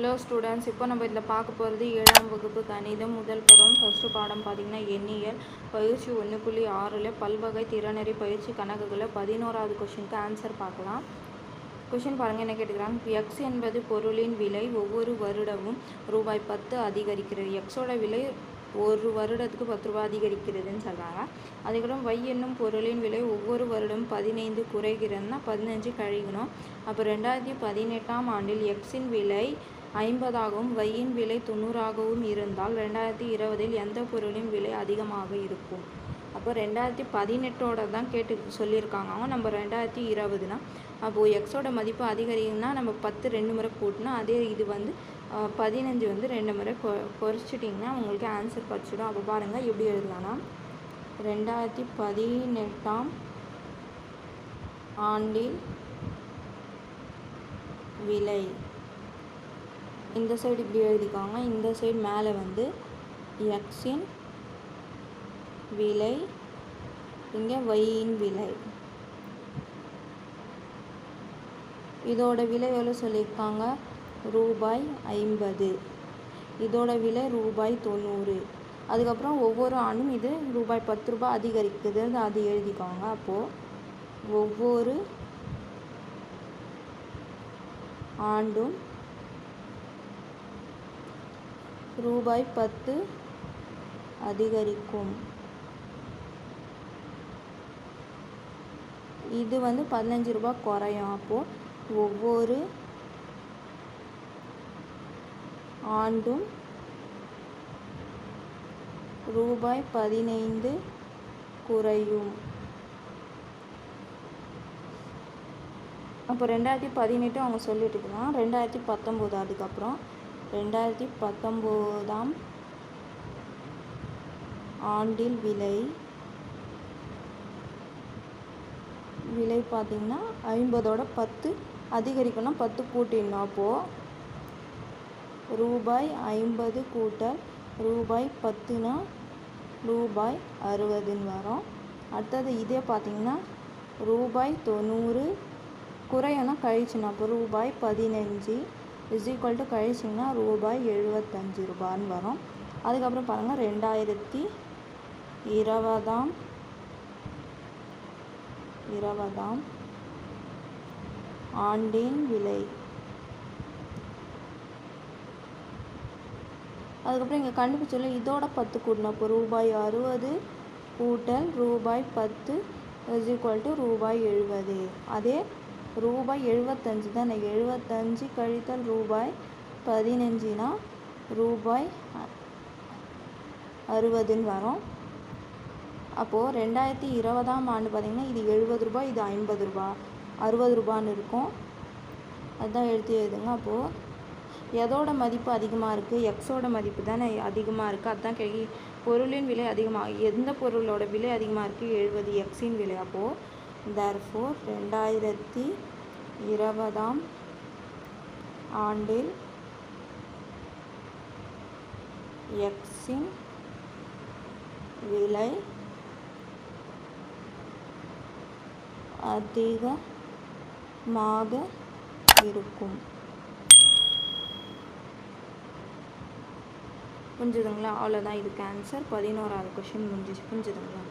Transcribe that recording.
Hello students இப்போ நம்ம இதில் பார்க்க போகிறது ஏழாம் வகுப்பு கணிதம் முதல் பருவம். ஃபஸ்ட்டு பாடம் பார்த்திங்கன்னா எண்ணியல். பயிற்சி ஒன்று புள்ளி ஆறில் பல்வகை திறனறி பயிற்சி கணக்குகளை பதினோராவது கொஷினுக்கு ஆன்சர் பார்க்கலாம். கொஷின் பாருங்கள் என்ன கேட்டுக்கிறாங்க? எக்ஸ் என்பது பொருளின் விலை ஒவ்வொரு வருடமும் ரூபாய் பத்து அதிகரிக்கிறது. எக்ஸோட விலை ஒரு வருடத்துக்கு பத்து ரூபாய் அதிகரிக்கிறதுன்னு சொல்கிறாங்க அதுக்கப்புறம் வை என்னும் பொருளின் விலை ஒவ்வொரு வருடம் பதினைந்து குறைகிறதுனா பதினஞ்சு கழிக்கணும். அப்போ ரெண்டாயிரத்தி பதினெட்டாம் ஆண்டில் எக்ஸின் விலை ஐம்பதாகவும் வையின் விலை தொண்ணூறாகவும் இருந்தால் ரெண்டாயிரத்தி இருபதில் எந்த பொருளின் விலை அதிகமாக இருக்கும்? அப்போ ரெண்டாயிரத்தி பதினெட்டோட தான் கேட்டு சொல்லியிருக்காங்க. அவன் நம்ம ரெண்டாயிரத்தி இருபதுனா அப்போது எக்ஸோட மதிப்பு அதிகரிக்குன்னா நம்ம பத்து ரெண்டு முறை கூட்டினா அதே இது வந்து பதினஞ்சு வந்து ரெண்டு முறை கொ குறைச்சிட்டிங்கன்னா உங்களுக்கு ஆன்சர் படிச்சிடும் அப்போ பாருங்கள் எப்படி எழுதலாம்னா ரெண்டாயிரத்தி பதினெட்டாம் ஆண்டில் விலை இந்த சைடு இப்படி எழுதிக்காங்க. இந்த சைடு மேலே வந்து எக்ஸின் விலை இங்கே ஒயின் விலை. இதோட விலை எவ்வளோ சொல்லியிருக்காங்க? ரூபாய் ஐம்பது. இதோட விலை ரூபாய் தொண்ணூறு. அதுக்கப்புறம் ஒவ்வொரு ஆண்டும் இது ரூபாய் பத்து ரூபாய் அதிகரிக்குது அது எழுதிக்கோங்க. அப்போது ஒவ்வொரு ஆண்டும் ரூபாய் பத்து அதிகரிக்கும். இது வந்து பதினஞ்சு ரூபாய் குறையும். அப்போது ஒவ்வொரு ஆண்டும் ரூபாய் பதினைந்து குறையும். அப்போ ரெண்டாயிரத்தி பதினெட்டு அவங்க சொல்லிட்டு இருக்கலாம். ரெண்டாயிரத்தி பத்தொம்போது அதுக்கப்புறம் ரெண்டாயிரத்தி பத்தொம்போதாம் ஆண்டில் விலை விலை பார்த்திங்கன்னா ஐம்பதோட பத்து அதிகரிக்கணும் பத்து கூட்டிடணும். அப்போது ரூபாய் ஐம்பது கூட்டல் ரூபாய் பத்துனா ரூபாய் அறுபதுன்னு வரும். அடுத்தது இதே பார்த்தீங்கன்னா ரூபாய் தொண்ணூறு குறையனா கழிச்சுனா. அப்போ ரூபாய் பதினஞ்சு இஸ் ஈக்குவல் டு கழிச்சிங்கன்னா ரூபாய் எழுபத்தஞ்சு ரூபான்னு வரும். அதுக்கப்புறம் பாருங்கள் ரெண்டாயிரத்தி இருபதாம் இருபதாம் ஆண்டின் விலை. அதுக்கப்புறம் இங்கே கண்டுபிடிச்சல இதோட பத்து கூட்டணும் அப்போ ரூபாய் அறுபது கூட்டல் ரூபாய் பத்து இஸ் ஈக்குவல் டு ரூபாய் எழுபது. அதே ரூபாய் எழுபத்தஞ்சு தானே? எழுபத்தஞ்சு கழித்தல் ரூபாய் பதினஞ்சுனா ரூபாய் அறுபதுன்னு வரும். அப்போது ரெண்டாயிரத்தி இருபதாம் ஆண்டு பார்த்திங்கன்னா இது எழுபது ரூபாய் இது ஐம்பது ரூபாய் அறுபது ரூபான்னு இருக்கும். அதுதான் எடுத்து எழுதுங்க. அப்போது எதோட மதிப்பு அதிகமாக இருக்குது எக்ஸோட மதிப்பு தானே அதிகமாக இருக்குது அதுதான் கேள்வி. பொருளின் விலை அதிகமாக எந்த பொருளோட விலை அதிகமாக இருக்குது எழுபது எக்ஸின் விலை. அப்போது தர்ஃபோர் ரெண்டாயிரத்தி இருபதாம் ஆண்டில் எக்ஸின் விலை அதிகமாக இருக்கும். புரிஞ்சுதுங்களா? அவ்வளோதான் இதுக்கு ஆன்சர் பதினோராவது கொஷின் முடிஞ்சிச்சு. புரிஞ்சுதுங்களா?